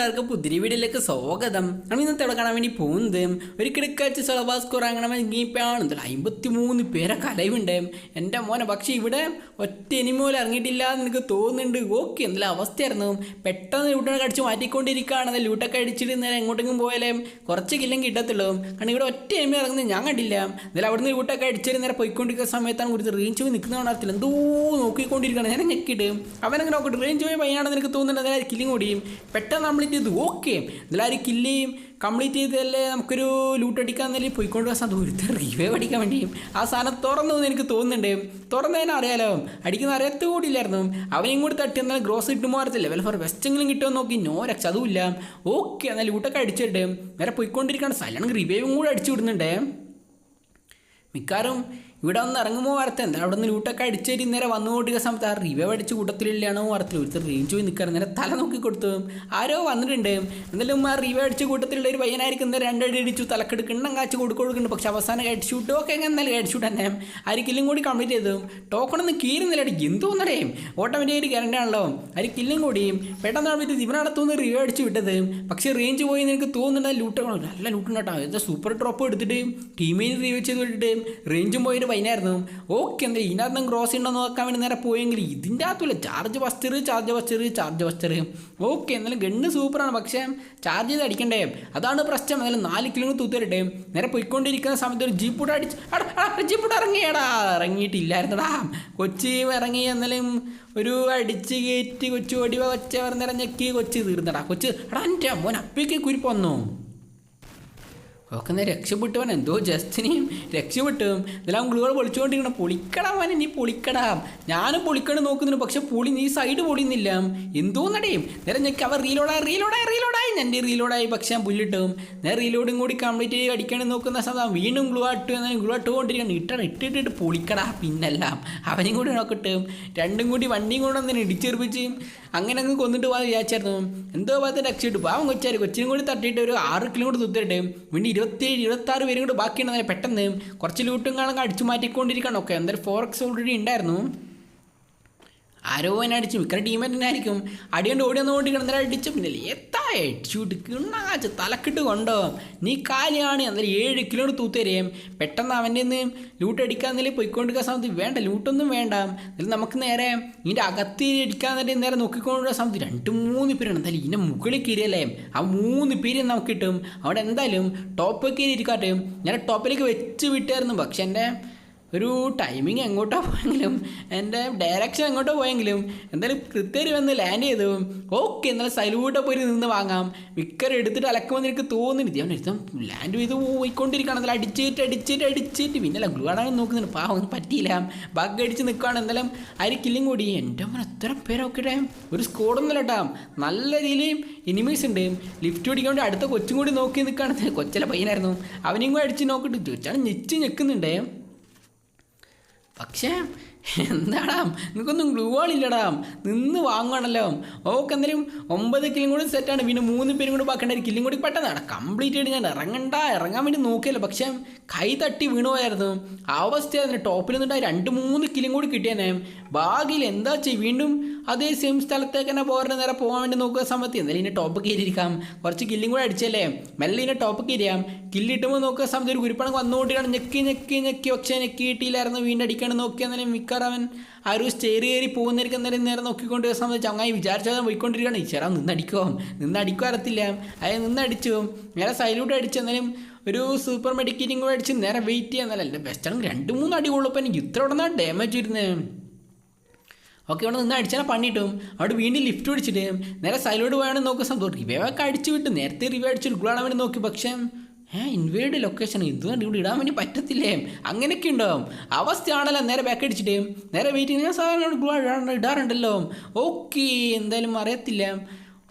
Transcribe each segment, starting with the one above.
കൂട്ടുകാർക്ക് പുതിരി വീഡിയോയിലേക്ക് സ്വാഗതം. നമ്മൾ ഇന്നത്തെ ഇവിടെ കാണാൻ വേണ്ടി പോകുന്നത് ഒരു കിടക്കാഴ്ച സിലബസ് സ്കോർ അങ്ങനെ എന്തായാലും അമ്പത്തി മൂന്ന് പേരെ കലയുണ്ട് എന്റെ മോനെ പക്ഷേ ഇവിടെ ഒറ്റ എനിമ പോലും ഇറങ്ങിയിട്ടില്ല എന്ന് എനിക്ക് തോന്നുന്നുണ്ട്. ഓക്കെ എന്തെല്ലാം അവസ്ഥയായിരുന്നു. പെട്ടെന്ന് ലൂട്ടൊക്കെ അടിച്ച് മാറ്റിക്കൊണ്ടിരിക്കുകയാണ്. ലൂട്ടൊക്കെ അടിച്ചിട്ട് നേരെ എങ്ങോട്ടെങ്കിലും പോയാലേ? കുറച്ച് കില്ലും കിട്ടത്തുള്ളൂ. കാരണം ഇവിടെ ഒറ്റ എനിമ ഇറങ്ങുന്നത് ഞാൻ കണ്ടില്ല. എന്നാലും അവിടുന്ന് ലൂട്ടൊക്കെ അടിച്ചിട്ട് നേരെ പോയിക്കൊണ്ടിരിക്കുന്ന സമയത്താണ് കുറിച്ച് റേഞ്ച് പോയി നിൽക്കുന്ന കാണത്തില്ല എന്തോ നോക്കിക്കൊണ്ടിരിക്കുകയാണ്. ഞാൻ ഞെക്കിയിട്ട്. അവനങ്ങനെ നോക്കിയിട്ട് റേഞ്ച് പോയി പയ്യാണെന്ന് എനിക്ക് തോന്നുന്നുണ്ട്. അതായത് കില്ലിങ് പെട്ടെന്ന് കംപ്ലീറ്റ് ചെയ്തു ഓക്കെ എന്തായാലും ചെയ്യും. കംപ്ലീറ്റ് ചെയ്തല്ലേ നമുക്കൊരു ലൂട്ട് അടിക്കാൻ തന്നെ പോയിക്കൊണ്ട് സാധനം ഒരുത്തർ റിവൈവ് അടിക്കാൻ വേണ്ടിയും ആ സാധനം തുറന്നു എന്ന് എനിക്ക് തോന്നുന്നുണ്ട്. തുറന്നതിനെ അറിയാലോ. അടിക്കുന്ന അറിയത്ത് കൂടിയില്ലായിരുന്നു അവനെയും കൂടി തട്ടി എന്നാൽ ഗ്രോസ് കിട്ടുമോ അറിയത്തില്ല. വെൽ ഫോർ വെസ്റ്റെങ്കിലും കിട്ടുമോ നോക്കി. നോ രക്ഷ അതുമില്ല. ഓക്കെ എന്നാൽ ലൂട്ടൊക്കെ അടിച്ചിട്ട് നേരെ പോയിക്കൊണ്ടിരിക്കുകയാണ്. സൈലണ്ട് റിവൈവും കൂടെ അടിച്ചു വിടുന്നുണ്ട്. മിക്കാറും ഇവിടെ ഒന്ന് ഇറങ്ങുമ്പോൾ വാർത്ത എന്താ അവിടെ നിന്ന് ലൂട്ടൊക്കെ അടിച്ചേരി നേരെ വന്നുകൊണ്ടിരിക്കുന്ന സമയത്ത് ആ റിവ അടിച്ച് കൂട്ടത്തിലില്ലാണോ വാർത്തയിൽ ഒരുത്തർ റേഞ്ച് പോയി നിൽക്കാറ് നേരെ തല നോക്കി കൊടുത്തു. ആരോ വന്നിട്ടുണ്ട്. എന്നാലും ആ റിവ അടിച്ച് കൂട്ടത്തിലുള്ള ഒരു പയ്യനായിരിക്കും രണ്ടടി അടിച്ചു തലക്കെടുക്കണം കാച്ചു കൊടുക്കൊടുക്കുന്നുണ്ട്. പക്ഷെ അവസാനം ഹെഡ് ഷൂട്ടും ഒക്കെ എന്നാലും ഹെഡ് ഷൂട്ട് തന്നെ. ആര് കില്ലും കൂടി കംപ്ലീറ്റ് ചെയ്തു. ടോക്കണൊന്നും കീറുന്നില്ല. എന്തോന്നടേ ഓട്ടോമാറ്റിക്കായിട്ട് കരണ്ടാണല്ലോ കില്ലും കൂടി. പെട്ടെന്ന് ആവുമ്പോൾ ഇവനടത്തുനിന്ന് റിവ അടിച്ച് വിട്ടത്. പക്ഷേ റേഞ്ച് പോയി എനിക്ക് തോന്നുന്നുണ്ട്. ലൂട്ടോ നല്ല ലൂട്ടുണ്ട് കേട്ടോ. ഇത് സൂപ്പർ ഡ്രോപ്പ് എടുത്തിട്ട് ടീമിന് റിവൈവ് ചെയ്ത് വിട്ടിട്ട് റേഞ്ചും പോയിട്ട് വൈനായിരുന്നു ഓക്കെ എന്താ ഇതിനകത്ത് ക്രോസ് ഉണ്ടോ നോക്കാൻ വേണ്ടി നേരെ പോയെങ്കിൽ ഇതിന്റെ അകത്തുമില്ല charge booster charge booster charge booster okay എന്നാലും ഗണ്ണ് സൂപ്പറാണ് പക്ഷേ ചാർജ് ചെയ്ത് അടിക്കണ്ടേ? അതാണ് പ്രശ്നം. എന്നാലും നാല് കിലോ തൂത്തരട്ടെ നേരെ പോയിക്കൊണ്ടിരിക്കുന്ന സമയത്ത് ഒരു ജീപ്പൂട്ട് അടിച്ച് ജീപ്പൂട്ട് ഇറങ്ങിയടാ. ഇറങ്ങിയിട്ടില്ലായിരുന്നടാ. കൊച്ചി ഇറങ്ങി എന്നാലും ഒരു അടിച്ച് കയറ്റി കൊച്ചു ഒടിവ കൊച്ച പറഞ്ഞിറഞ്ഞക്കി കൊച്ചി തീർന്നടാ. കൊച്ച് എടാ എന്റെ മോൻ അപ്പേക്ക് കുരിപ്പ് വന്നോ ഒക്കെ നേരെ രക്ഷപ്പെട്ടവൻ? എന്തോ ജസ്റ്റിനെയും രക്ഷപ്പെട്ടും ഇതെല്ലാം ഗുളികൾ പൊളിച്ചുകൊണ്ടിരിക്കണം. പൊളിക്കടാ അവനെ നീ പൊളിക്കടാ. ഞാനും പൊളിക്കണം നോക്കുന്നുണ്ട്. പക്ഷെ പൊളി നീ സൈഡ് പൊളിയുന്നില്ല. എന്തോ നടയും. നേരെ ഞെക്കി അവൻ റീലോഡായി റീലോഡായി റീലോഡായി ഞാൻ റീലോഡായി പക്ഷെ ഞാൻ പുല്ലിട്ടും നേരെ റീലോഡും കൂടി കംപ്ലീറ്റ് ചെയ്ത് അടിക്കണം നോക്കുന്ന സമയം വീണ്ടും ഗ്ലൂ ആട്ട് ഗ്ലൂ ഇട്ടുകൊണ്ടിരിക്കണം ഇട്ടണം ഇട്ടിട്ടിട്ട് പൊളിക്കടാ പിന്നെല്ലാം. അവനും കൂടി നോക്കട്ടെ. രണ്ടും കൂടി വണ്ടിയും കൂടെ ഒന്നിനെ അങ്ങനെ അങ്ങ് കൊന്നിട്ട് പോകാൻ വിചാരിച്ചായിരുന്നു. എന്തോ ഭാഗത്ത് രക്ഷപ്പെട്ടു പാവം കൊച്ചാര്. കൊച്ചിനും കൂടി തട്ടിയിട്ട് ഒരു ആറ് കിലോ കൂടി തുത്തിട്ട് വീണ്ടും ഇരുപത്തേഴ് ഇരുപത്താറ് പേരും കൂടി ബാക്കിയുണ്ടെന്ന് പെട്ടെന്ന് കുറച്ച് ലൂട്ടും കാണാൻ അടിച്ചു മാറ്റിക്കൊണ്ടിരിക്കണം ഒക്കെ എന്തായാലും ഫോർ എക്സ് ഓൾറെഡി ഉണ്ടായിരുന്നു. ആരോ എന്നെ അടിച്ചു. മിക്ക ടീമേറ്റ് തന്നെ ആയിരിക്കും. അടിയുണ്ട് ഓടി വന്നുകൊണ്ടിരിക്കണം എന്തായാലും അടിച്ചു. പിന്നെ എത്താ. ഹെഡ്ഷൂട്ട് കിണ്ണാച്ച് തലക്കിട്ട് കൊണ്ടോ. നീ കാലിയാണ്. എന്തായാലും ഏഴ് കിലോ തൂത്തരേം പെട്ടെന്ന് അവന്റെ നിന്ന് ലൂട്ട് അടിക്കാൻ നേരം പോയിക്കൊണ്ടിരിക്കുന്ന സമയത്ത് വേണ്ട. ലൂട്ടൊന്നും വേണ്ട. എന്നാലും നമുക്ക് നേരെ ഇതിന്റെ അകത്ത് അടിക്കാൻ തന്നെ നേരെ നോക്കിക്കൊണ്ടിരിക്കുന്ന സമയത്ത് രണ്ട് മൂന്ന് പേരാണ് എന്തായാലും ഇതിന്റെ മുകളിൽ കീരിയല്ലേ ആ മൂന്ന് പേര് നമുക്ക് കിട്ടും അവിടെ എന്തായാലും ടോപ്പ് കീരി ഇരിക്കാട്ടെ ഞാൻ ടോപ്പിലേക്ക് വെച്ച് വിട്ടായിരുന്നു. പക്ഷേ എന്റെ ഒരു ടൈമിങ് എങ്ങോട്ടാ പോയെങ്കിലും എന്റെ ഡയറക്ഷൻ എങ്ങോട്ടോ പോയെങ്കിലും എന്തായാലും കൃത്യമായിട്ട് വന്ന് ലാൻഡ് ചെയ്തു. ഓക്കെ എന്നാലും സൈലൂട്ടോ പോയി നിന്ന് വാങ്ങാം. മിക്കർ എടുത്തിട്ട് അലക്കുമെന്ന് എനിക്ക് തോന്നുന്നില്ല. അവൻ എടുത്തം ലാൻഡ് ചെയ്ത് പോയിക്കൊണ്ടിരിക്കുകയാണ്. എന്നാലും അടിച്ചിട്ട് അടിച്ചിട്ട് അടിച്ചിട്ട് പിന്നെ ഗ്ലൂ ആടാൻ നോക്കുന്നുണ്ട്. പാവം പറ്റിയില്ല. ബഗ് അടിച്ച് നിൽക്കുകയാണ്. എന്തായാലും ആര് കില്ലും കൂടി. എന്റെ മോൻ എത്ര പേരൊക്കെ ഒരു സ്കോഡൊന്നുമില്ല കേട്ടോ നല്ല രീതിയിൽ ഇനിമീസ് ഉണ്ട്. ലിഫ്റ്റ് ഓടിക്കാൻ വേണ്ടി അടുത്ത കൊച്ചും കൂടി നോക്കി നിൽക്കുകയാണ്. കൊച്ചിലെ പയ്യനായിരുന്നു. അവനെയും കൂടി അടിച്ച് നോക്കിയിട്ട്. ചോദിച്ചാണ് ഞെച്ച് ഞെക്കുന്നുണ്ടേ. പക്ഷേ എന്താടാ? നിനക്കൊന്നും ഗ്ലൂ ആളില്ലടാ നിന്ന് വാങ്ങണല്ലോ ഓക്കെ എന്തായാലും ഒമ്പത് കിലും കൂടി സെറ്റാണ് പിന്നെ മൂന്ന് പേരും കൂടി ബാക്കേണ്ട ഒരു കില്ലും കൂടി പെട്ടെന്നാണ് കംപ്ലീറ്റ് ആയിട്ട് ഞാൻ ഇറങ്ങണ്ട. ഇറങ്ങാൻ വേണ്ടി നോക്കിയല്ലോ. പക്ഷേ കൈ തട്ടി വീണു പോയായിരുന്നു ആ അവസ്ഥയായിരുന്നു. ടോപ്പിൽ നിന്നിട്ട് രണ്ട് മൂന്ന് കിലും കൂടി കിട്ടിയേനെ. ഭാഗ്യയിൽ എന്താ ചെയ്യും വീണ്ടും അതേ സെയിം സ്ഥലത്തേക്ക് തന്നെ പോകാൻ നേരെ പോകാൻ വേണ്ടി നോക്കുക സമയത്ത് എന്തായാലും ഇനി ടോപ്പ് കയറിയിരിക്കാം. കുറച്ച് കില്ലും കൂടി അടിച്ചല്ലേ? മെല്ലെ ഇനി ടോപ്പ് കയറിയാം. കില്ലിട്ടുമ്പോൾ നോക്കുക സമയത്ത് ഒരു കുരുപ്പണം വന്നുകൊണ്ടിരിക്കണം ഞെക്കി ഞെക്കി ഞെക്കി. പക്ഷേ ഞെക്കി കിട്ടിയില്ലായിരുന്നു. വീണ്ടും അടിക്കണം നോക്കി എന്നാലും മിക്കവാറും ആ ഒരു സ്റ്റേർ കയറി പോകുന്നവർക്ക് എന്തായാലും നേരെ നോക്കിക്കൊണ്ട് സമയത്ത് ചങ്ങായി വിചാരിച്ചാൽ പോയിക്കൊണ്ടിരിക്കുകയാണ്. ഈശ്വര നിന്നടിക്കോ നിന്നടിക്കോ അറിയത്തില്ല അതായത് നിന്നടിച്ചു നേരെ സൈലൂട്ട് അടിച്ചു. എന്നാലും ഒരു സൂപ്പർ മെഡിക്കേറ്റിംഗ് കൂടെ അടിച്ച് നേരെ വെയിറ്റ് ചെയ്യാന്നല്ല എന്റെ ബെസ്റ്റ് രണ്ട് മൂന്ന് അടി കൊള്ളപ്പോൾ എനിക്ക് ഇത്ര ഉടനെ ഡാമേജ് വരുന്നത് ഓക്കെ ഇവിടെ നിന്ന് അടിച്ചാൽ പണിയിട്ടും അവിടെ വീണ്ടും ലിഫ്റ്റ് പിടിച്ചിട്ട് നേരെ സൈലോട്ട് പോയാണെന്ന് നോക്കുക സംഭവം റിവേവൊക്കെ അടിച്ചു വിട്ട്. നേരത്തെ റിവേ അടിച്ചു ഗുളാണ് നോക്കി. പക്ഷേ ഏ ഇൻവേഡ് ലൊക്കേഷൻ ഇതുകൊണ്ട് ഇവിടെ ഇടാൻ വേണ്ടി പറ്റത്തില്ലേ? അങ്ങനെയൊക്കെ ഉണ്ടാവും അവസ്ഥയാണല്ലോ. നേരെ ബാക്ക് അടിച്ചിട്ടേ. നേരെ വെയിറ്റ് ഞാൻ സാധനം ഇടാറുണ്ടല്ലോ. ഓക്കെ എന്തായാലും അറിയത്തില്ല.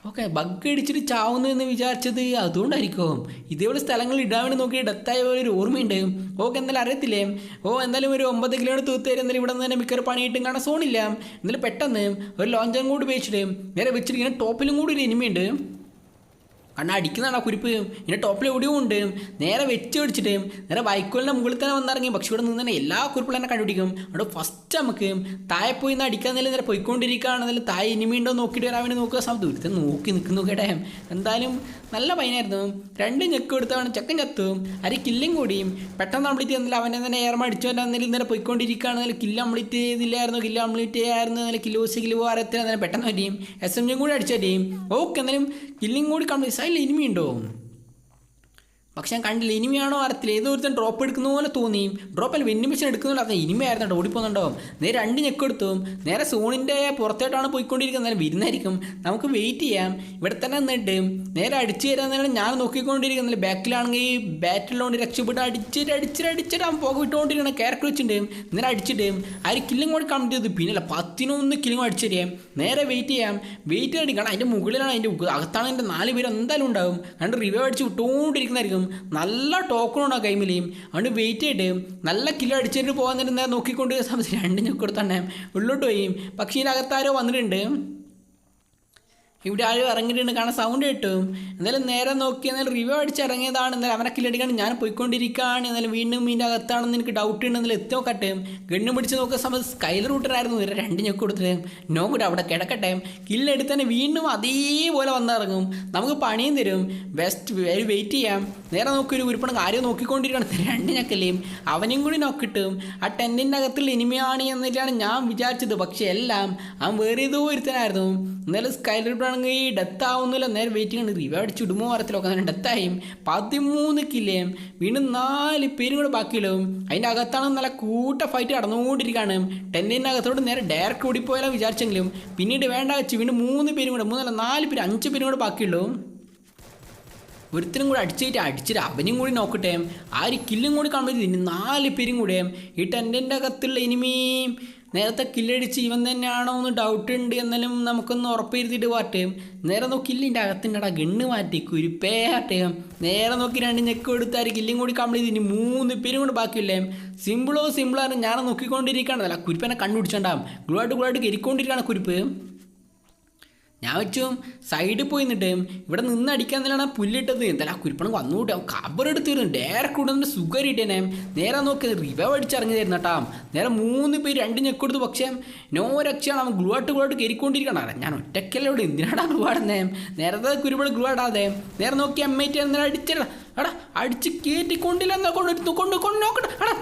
ഓക്കെ ബഗ് അടിച്ചിട്ട് ചാവുന്നു എന്ന് വിചാരിച്ചത് അതുകൊണ്ടായിരിക്കും. ഇതേപോലെ സ്ഥലങ്ങളിൽ ഇടാൻ വേണ്ടി നോക്കി ഡെത്തായ പോലെ ഒരു ഓർമ്മയുണ്ട്. ഓക്കെ എന്തായാലും അറിയത്തില്ലേ? ഓ എന്തായാലും ഒരു ഒമ്പത് കിലോമീറ്റർ തൂത്തേരും എന്തായാലും ഇവിടെ നിന്ന് തന്നെ മിക്കവാറും പണിയിട്ടും കാണാൻ സോണില്ല. എന്നാലും പെട്ടെന്ന് ഒരു ലോഞ്ചറും കൂടി ഉപയോഗിച്ചിട്ട് നേരെ വെച്ചിട്ട് ഇങ്ങനെ ടോപ്പിലും കൂടി ഒരു എനിമയുണ്ട് കാരണം അടിക്കുന്നതാണ് ആ കുരിപ്പ്. ഇങ്ങനെ ടോപ്പിൽ എവിടെയും ഉണ്ട്. നേരെ വെച്ച് പിടിച്ചിട്ട് നേരെ ബൈക്കുകളുടെ മുകളിൽ തന്നെ വന്നിറങ്ങി. പക്ഷെ ഇവിടെ നിന്ന് തന്നെ എല്ലാ കുറിപ്പുകളും തന്നെ കണ്ടുപിടിക്കും. അവിടെ ഫസ്റ്റ് നമുക്ക് താഴെ പോയി നിന്ന് അടിക്കാൻ നേരം പോയിക്കൊണ്ടിരിക്കുകയാണെന്നല്ല താഴെ ഉണ്ടോ നോക്കിയിട്ട് വരാൻ വേണ്ടി നോക്കുക. സമയത്ത് ഒരുത്തൻ നോക്കി നിൽക്കുന്നു കേട്ടെ. എന്തായാലും നല്ല പൈനായിരുന്നു രണ്ട് ഞെക്ക് എടുത്തവണ് ചെക്കൻ ചത്തും. അരി കില്ലും കൂടിയും പെട്ടെന്ന് കംപ്ലീറ്റ് ചെയ്യുന്നില്ല. അവനെ തന്നെ ഏർമ അടിച്ചു വരാൻ ഇന്നലെ നേരെ കില്ല് കംപ്ലീറ്റ് ചെയ്തില്ലായിരുന്നു. കില്ല് കംപ്ലീറ്റ് ചെയ്യായിരുന്നു കിലോ കില്ല് പോകാറത്തിൽ പെട്ടെന്ന് വരികയും എസ് എം ജിയും കൂടി അടിച്ചു വരികയും ഓക്കെ. എന്തായാലും കില്ലും കൂടി കംപ്ലീറ്റ് സൈഡിൽ ഇനിമി ഉണ്ടോ പക്ഷെ ഞാൻ കണ്ടില്ല ഇനിമയാണോ അറിയത്തില്ല ഏതോ ഒരുത്തൻ ഡ്രോപ്പ് എടുക്കുന്ന പോലെ തോന്നി. ഡ്രോപ്പിൽ വെന്നിമിഷൻ എടുക്കുന്നില്ല അത് ഇനിമയായിരുന്നു ഓടിപ്പോന്നുണ്ടാവും നേരെ രണ്ട് ഞെക്കെടുത്തു നേരെ സോണിന്റെ പുറത്തോട്ടാണ് പോയിക്കൊണ്ടിരിക്കുന്നത്. വിരുന്നായിരിക്കും. നമുക്ക് വെയിറ്റ് ചെയ്യാം. ഇവിടെ തന്നെ നിന്നിട്ട് നേരെ അടിച്ചു തരാൻ നേരം ഞാൻ നോക്കിക്കൊണ്ടിരിക്കുന്നില്ല. ബാക്കിലാണെങ്കിൽ ബാറ്റിലുകൊണ്ട് രക്ഷപ്പെട്ട് അടിച്ചിട്ട് അടിച്ചിട്ട് അടിച്ചിട്ട് അവൻ പുക വിട്ടുകൊണ്ടിരിക്കണം ക്യാരക്ടർ വെച്ചിട്ട് നേരെ അടിച്ചിട്ട് ആ ഒരു കില്ലും കൂടി കമന്റ് ചെയ്തു. പിന്നല്ല പത്തിനൊന്ന് കില്ലും അടിച്ചു തരാം. നേരെ വെയിറ്റ് ചെയ്യാം. വെയിറ്റ് കാരണം അതിന്റെ മുകളിലാണ് അതിന്റെ അകത്താണ് എന്റെ നാല് പേര് എന്തായാലും ഉണ്ടാവും. കണ്ട് റിവ്യൂ അടിച്ച് വിട്ടുകൊണ്ടിരിക്കുന്നതായിരിക്കും. നല്ല ടോക്കണോ ആ ഗെയിമിലെയും അതുകൊണ്ട് വെയിറ്റ് ചെയ്തിട്ട് നല്ല കിലോ അടിച്ചിട്ട് പോകാൻ നേരം നോക്കിക്കൊണ്ട് രണ്ട് ഞെക്കൂടെ തന്നെ ഉള്ളോട്ട് പോയി. പക്ഷേ ഇതിനകത്താരോ വന്നിട്ടുണ്ട്. ഇവിടെ ആരും ഇറങ്ങിയിട്ടുണ്ട് കാരണം സൗണ്ട് കിട്ടും. എന്നാലും നേരെ നോക്കി എന്നാലും റിവ്യൂ അടിച്ച് ഇറങ്ങിയതാണ് എന്നാലും അവനെ കില്ലടിക്കാണ് ഞാൻ പോയിക്കൊണ്ടിരിക്കുകയാണ് എന്നാലും വീണ്ടും ഇതിന്റെ അകത്താണെന്ന് എനിക്ക് ഡൗട്ട് ഉണ്ട്. എന്നാലും എത്തി നോക്കട്ടെ ഗണ്ണും പിടിച്ച് നോക്കുന്ന സമയത്ത് സ്കൈൽ റൂട്ടറായിരുന്നു ഇവരെ രണ്ട് ഞെക്ക് കൊടുത്തിട്ട്. നോ കൂടെ അവിടെ കിടക്കട്ടെ. കില്ലെടുത്ത് തന്നെ വീണ്ടും അതേപോലെ വന്നിറങ്ങും. നമുക്ക് പണിയും തരും. ബെസ്റ്റ് വെയിറ്റ് ചെയ്യാം. നേരെ നോക്കി ഒരു ഉരുപ്പണം കാര്യം നോക്കിക്കൊണ്ടിരിക്കണം രണ്ട് ഞെക്കല്ലേയും അവനെയും കൂടി നോക്കിട്ടും ആ ടെന്റിന്റെ അകത്തുള്ള ഇനിമയാണ് എന്നിട്ടാണ് ഞാൻ വിചാരിച്ചത്. പക്ഷേ എല്ലാം അവൻ വേറെ ഏതോ ഒരുത്തനായിരുന്നു. എന്നാലും സ്കൈ ഈ ഡെത്ത് ആവുന്നില്ല നേരെ വെയിറ്റ് ചെയ്യണം റിവ്യൂ അടിച്ച് ഇടുമോ വാരത്തിലൊക്കെ അങ്ങനെ ഡെത്തായും പതിമൂന്ന് കില്ലേയും വീണ്ടും നാല് പേരും കൂടെ ബാക്കിയുള്ളൂ അതിന്റെ അകത്താണ് നല്ല കൂട്ട ഫൈറ്റ് നടന്നുകൊണ്ടിരിക്കുകയാണ് ടെന്റിന്റെ അകത്തോട് നേരെ ഡയറക്റ്റ് ഓടിപ്പോയാലും വിചാരിച്ചെങ്കിലും പിന്നീട് വേണ്ട വെച്ച് വീണ്ടും മൂന്ന് പേരും കൂടെ മൂന്നല്ല നാല് പേര് അഞ്ച് പേരും കൂടെ ബാക്കിയുള്ളൂ ഒരുത്തനും കൂടെ അടിച്ചിട്ട് അടിച്ചിട്ട് അവനും കൂടി നോക്കട്ടെ. ആ ഒരു കില്ലും കൂടി കാണുമ്പോൾ നാല് പേരും കൂടെ ഈ ടെന്റിന്റെ അകത്തുള്ള ഇനിമീം നേരത്തെ കില്ലടിച്ച് ഇവൻ തന്നെയാണോ എന്ന് ഡൗട്ട് ഉണ്ട് എന്നാലും നമുക്കൊന്ന് ഉറപ്പിരുത്തിയിട്ട് പാട്ടേം നേരെ നോക്കി കില്ലിന്റെ അകത്തിന്റെ ഗണ്ണ് മാറ്റി കുരുപ്പേ ആട്ടേം നേരെ നോക്കി രണ്ട് ഞെക്ക് കൊടുത്താൽ കില്ലും കൂടി കംപ്ലീറ്റ് ഇനി മൂന്ന് പേരും കൂടി ബാക്കിയില്ലേ സിമ്പിളോ സിമ്പിളാണ് ഞാൻ നോക്കിക്കൊണ്ടിരിക്കുകയാണ്. അല്ല കുരിപ്പനെ കണ്ടുപിടിച്ചോണ്ടാവും ഗ്ലുവായിട്ട് ഗ്ലുവായിട്ട് കയറിക്കൊണ്ടിരിക്കുകയാണ് കുരിപ്പ്. ഞാൻ വെച്ചു. സൈഡിൽ പോയി നിന്നിട്ട് ഇവിടെ നിന്ന് അടിക്കാൻ തന്നെയാണ് ആ പുല്ലിട്ടത്. എന്തായാലും ആ കുരുപ്പണം വന്നുകൂട്ടി അവൻ കബറെടുത്തിരുന്നു ഡയറക്റ്റ് കൊണ്ടുവന്ന് സുഖം ഇട്ടേനെ. നേരെ നോക്കി റിവ അടിച്ചിറങ്ങി തരുന്ന കേട്ടാ നേരെ മൂന്ന് പേര് രണ്ട് ഞെക്കെടുത്തു പക്ഷേ നോ രക്ഷയാണ്. അവൻ ഗ്ലൂവാട്ട് ഗ്ലൂവാട്ട് കയറിക്കൊണ്ടിരിക്കണം അല്ല ഞാൻ ഒറ്റയ്ക്കല്ലേ ഇവിടെ എന്തിനാടാ ഗ്ലൂവാടുന്നേ നേരത്തെ കുരുപാട് ഗ്ലൂവാടാതെ നേരെ നോക്കി അമ്മേറ്റ് എന്നാൽ അടിച്ചിട എടാ അടിച്ച് കയറ്റിക്കൊണ്ടില്ല എന്നാ കൊണ്ട് കൊണ്ട് കൊണ്ട് നോക്കട്ടെ എടാ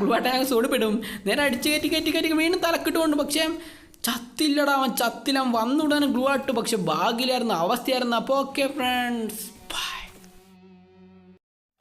ഗ്ലൂവാടല്ല ഞങ്ങൾ സോടിപ്പെടും നേരെ അടിച്ച് കയറ്റി കയറ്റി കയറ്റി വീണ്ടും തലക്കിട്ടുകൊണ്ട്. പക്ഷേ ചത്തില്ലടാ അവൻ ചത്തില്ല വന്നുടനെ ഗ്ലൂ ആയിട്ട് പക്ഷെ ഭാഗ്യമില്ലായിരുന്നു അവസ്ഥയായിരുന്നു. അപ്പോൾ ഓക്കെ ഫ്രണ്ട്സ്